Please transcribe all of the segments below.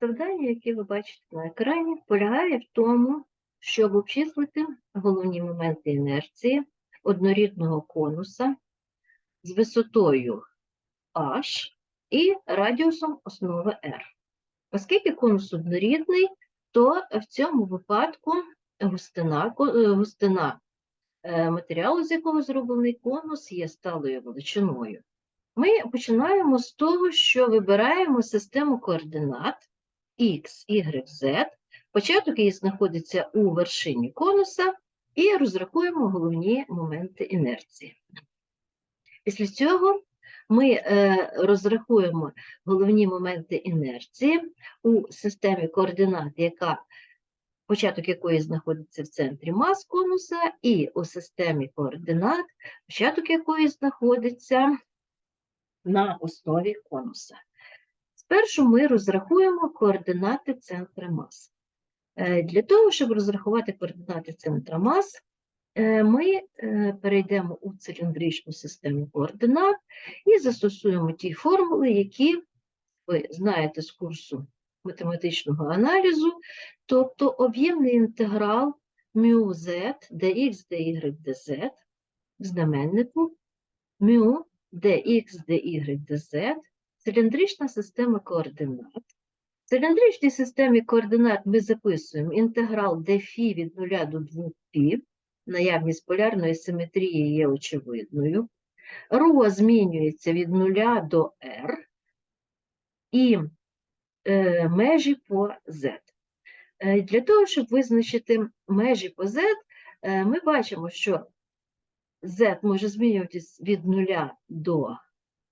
Завдання, яке ви бачите на екрані, полягає в тому, щоб обчислити головні моменти інерції однорідного конуса з висотою h і радіусом основи r. Оскільки конус однорідний, то в цьому випадку густина, е, густина е, матеріалу, з якого зроблений конус, є сталою величиною. Ми починаємо з того, що вибираємо систему координат x, y, z, початок її знаходиться у вершині конуса, і розрахуємо головні моменти інерції. Після цього ми е, розрахуємо головні моменти інерції у системі координат, яка початок якої знаходиться в центрі мас конуса, і у системі координат, початок якої знаходиться на основі конуса. Спершу ми розрахуємо координати центра мас. Е, Для того, щоб розрахувати координати центра мас, е, ми е, перейдемо у циліндричну систему координат і застосуємо ті формули, які ви знаєте з курсу математичного аналізу, тобто об'ємний інтеграл μz dx, dy, dz в знаменнику μ dx, dy, dz циліндрична система координат. В циліндричній системі координат ми записуємо інтеграл dφ від 0 до 2π, наявність полярної симетрії є очевидною. Ро змінюється від 0 до r і е, межі по z. Е, Для того, щоб визначити межі по z, е, ми бачимо, що z може змінюватись від 0 до,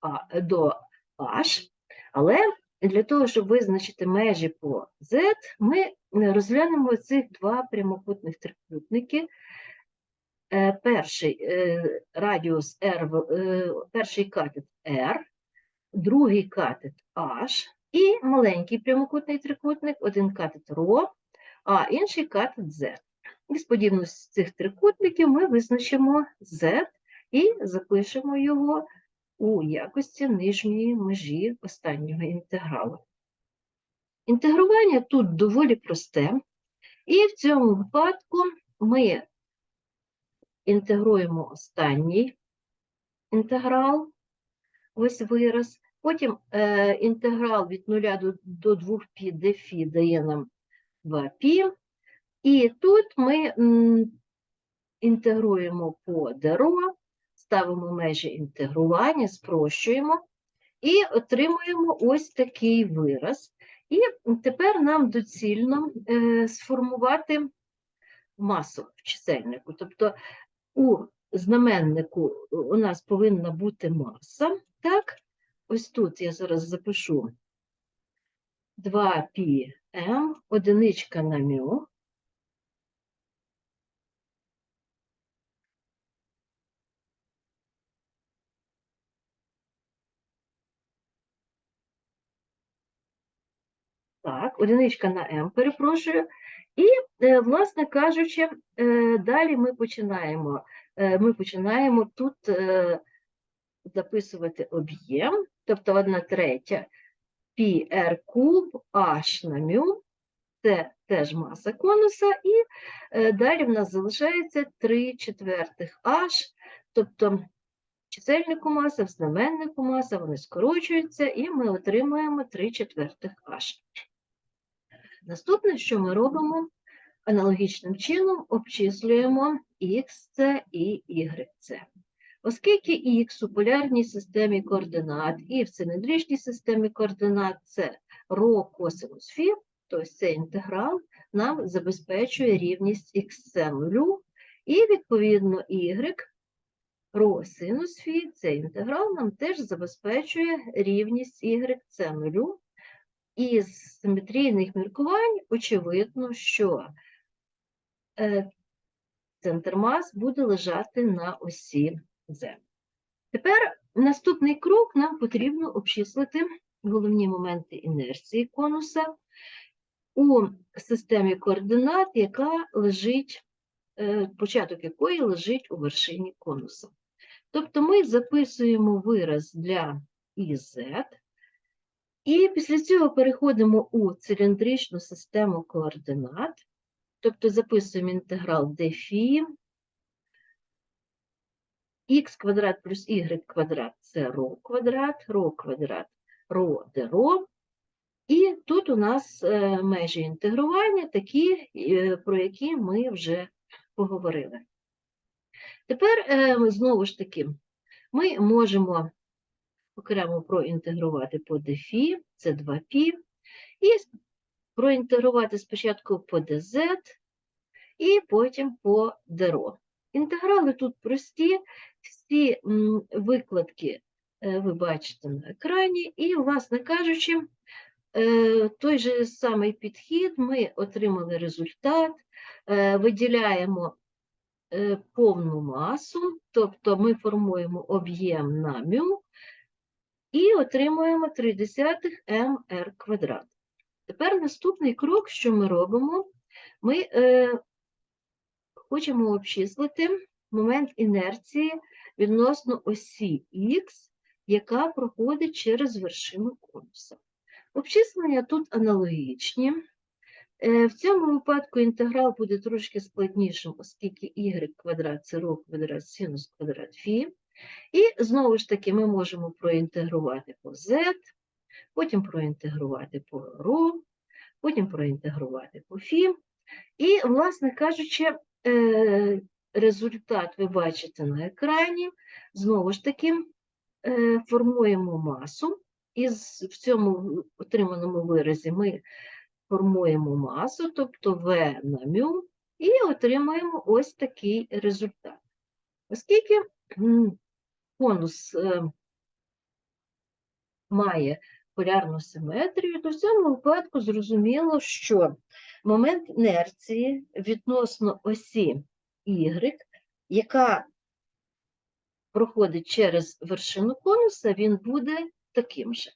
а, до h, але для того, щоб визначити межі по z, ми е, розглянемо цих два прямокутних трикутники. Е, Перший е, радіус R, перший катет R, другий катет H і маленький прямокутний трикутник, один катет ρ, а інший катет Z. І з подібності цих трикутників ми визначимо Z і запишемо його у якості нижньої межі останнього інтегралу. Інтегрування тут доволі просте, і в цьому випадку ми інтегруємо останній інтеграл, ось вираз, потім е, інтеграл від 0 до, до 2π dφ дає нам 2π, і тут ми м, інтегруємо по ДРО, ставимо межі інтегрування, спрощуємо і отримуємо ось такий вираз. І тепер нам доцільно е, сформувати масу в чисельнику. Тобто у знаменнику у нас повинна бути маса. Так, ось тут я зараз запишу 2πm, одиничка на мю. Так, одиничка на М, перепрошую. І, е, власне кажучи, е, далі ми починаємо, е, ми починаємо тут записувати об'єм, тобто 1 третя πr куб h на мю, це теж маса конуса, і далі в нас залишається 3 четвертих h, тобто чисельнику маса, в знаменнику маса, вони скорочуються, і ми отримуємо 3 четвертих h. Наступне, що ми робимо, аналогічним чином обчислюємо xc і yc. Оскільки x у полярній системі координат і в циліндричній системі координат це ρ косинус фі, то цей інтеграл нам забезпечує рівність xc нулю, і відповідно y ρ синус фі, цей інтеграл нам теж забезпечує рівність yc нулю, із симетрійних міркувань очевидно, що е, центр мас буде лежати на осі Z. Тепер наступний крок нам потрібно обчислити головні моменти інерції конуса у системі координат, яка лежить, е, початок якої лежить у вершині конуса. Тобто ми записуємо вираз для ІЗ, І після цього переходимо у циліндричну систему координат, тобто записуємо інтеграл дефі х квадрат плюс y квадрат це ро квадрат, ро квадрат, ро де ро. І тут у нас е, межі інтегрування такі, е, про які ми вже поговорили. Тепер, е, знову ж таки, ми можемо окремо проінтегрувати по дефі, це 2π, і проінтегрувати спочатку по dz, і потім по dρ. Інтеграли тут прості, всі викладки е, ви бачите на екрані, і, власне кажучи, е, той же самий підхід, ми отримали результат, е, виділяємо повну масу, тобто ми формуємо об'єм на мю і отримуємо 0,3 МР квадрат. Тепер наступний крок, що ми робимо, ми е, хочемо обчислити момент інерції відносно осі Х, яка проходить через вершину конуса. Обчислення тут аналогічні. Е, В цьому випадку інтеграл буде трошки складнішим, оскільки y квадрат це ро квадрат синус квадрат фі. І знову ж таки ми можемо проінтегрувати по z, потім проінтегрувати по ро, потім проінтегрувати по фі. І, власне кажучи, е, результат ви бачите на екрані. Знову ж таки, е, формуємо масу. І в цьому отриманому виразі ми формуємо масу, тобто V на μ, і отримаємо ось такий результат. Оскільки конус е, має полярну симетрію, то в цьому випадку зрозуміло, що момент інерції відносно осі Y, яка проходить через вершину конуса, він буде таким же.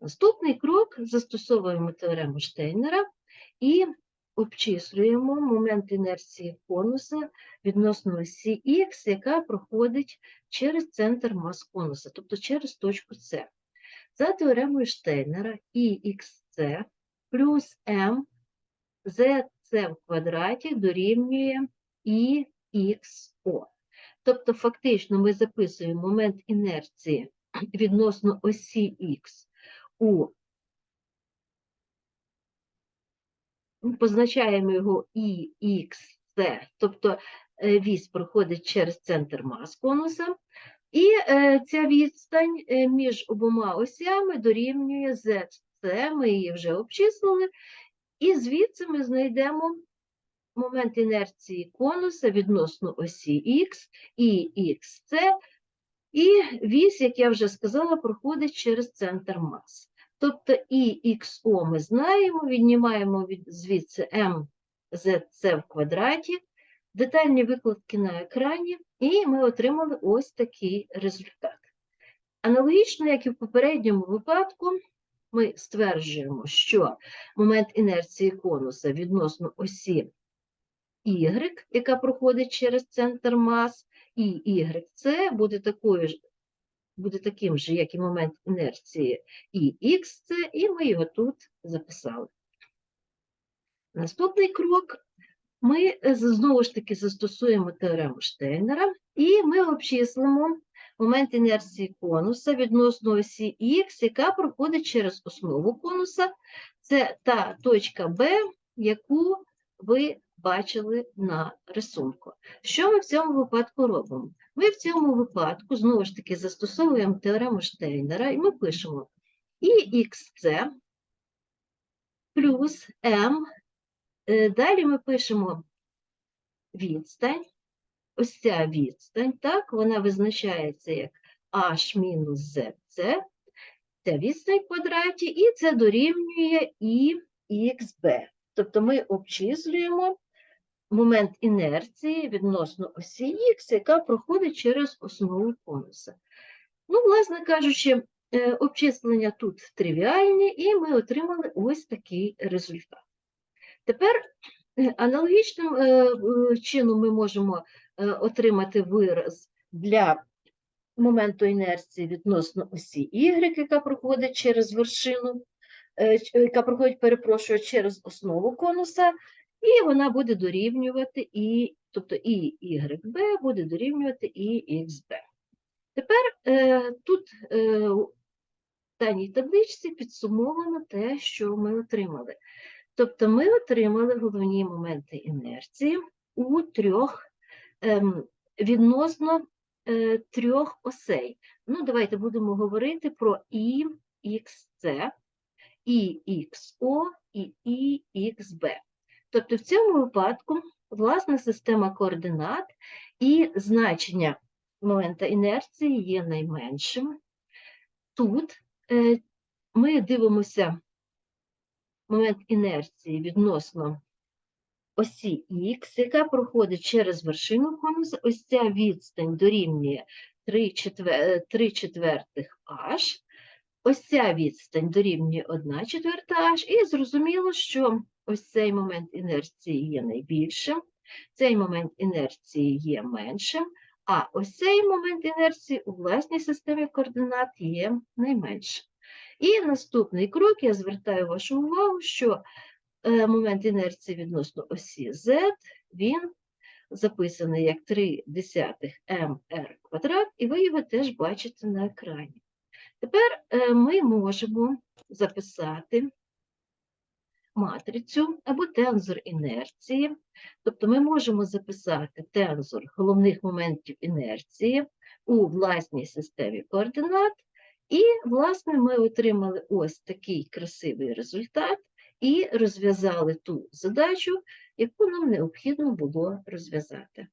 Наступний крок застосовуємо теорему Штейнера і обчислюємо момент інерції конуса відносно осі Х, яка проходить через центр мас конуса, тобто через точку С. За теоремою Штейнера ІХЦ плюс М ЗЦ в квадраті дорівнює ІХО. Тобто, фактично, ми записуємо момент інерції відносно осі Х у ну, позначаємо його ІХЦ, тобто е, вісь проходить через центр мас конуса, і е, ця відстань е, між обома осями дорівнює ZC, ми її вже обчислили, і звідси ми знайдемо момент інерції конуса відносно осі Х і XC, і вісь, як я вже сказала, проходить через центр мас. Тобто і XO ми знаємо, віднімаємо від звідси MZC в квадраті, детальні викладки на екрані, і ми отримали ось такий результат. Аналогічно, як і в попередньому випадку, ми стверджуємо, що момент інерції конуса відносно осі Y, яка проходить через центр мас, і YC буде такою ж буде таким же, як і момент інерції і XC, і ми його тут записали. Наступний крок ми е, знову ж таки застосуємо теорему Штейнера, і ми обчислимо момент інерції конуса відносно осі Х, яка проходить через основу конуса. Це та точка Б, яку ви бачили на рисунку. Що ми в цьому випадку робимо? Ми в цьому випадку знову ж таки застосовуємо теорему Штейнера, і ми пишемо ІХЦ плюс М. Е, Далі ми пишемо відстань. Ось ця відстань, так, вона визначається як H мінус ZC. Це відстань в квадраті, і це дорівнює IXB. Тобто ми обчислюємо момент інерції відносно осі Х, яка проходить через основу конуса. Ну, власне кажучи, е, обчислення тут тривіальні, і ми отримали ось такий результат. Тепер е, аналогічним е, чином ми можемо отримати вираз для моменту інерції відносно осі Y, яка проходить через вершину, яка проходить, перепрошую, через основу конуса, і вона буде дорівнювати і, тобто і YB буде дорівнювати і XB. Тепер е, тут е, у даній табличці підсумовано те, що ми отримали. Тобто ми отримали головні моменти інерції у трьох ем, відносно е, трьох осей. Ну, давайте будемо говорити про І, XC, IXO і IXB. Тобто в цьому випадку власна система координат і значення момента інерції є найменшим. Тут е, ми дивимося момент інерції відносно осі Х, яка проходить через вершину конуса. Ось ця відстань дорівнює 3 четвер- 3 четвертих h. Ось ця відстань дорівнює 1 четверта h. І зрозуміло, що ось цей момент інерції є найбільшим, цей момент інерції є меншим, а ось цей момент інерції у власній системі координат є найменшим. І наступний крок я звертаю вашу увагу, що е, момент інерції відносно осі Z, він записаний як 3 десятих mr квадрат, і ви його теж бачите на екрані. Тепер е, ми можемо записати матрицю або тензор інерції. Тобто ми можемо записати тензор головних моментів інерції у власній системі координат, і, власне, ми отримали ось такий красивий результат і розв'язали ту задачу, яку нам необхідно було розв'язати.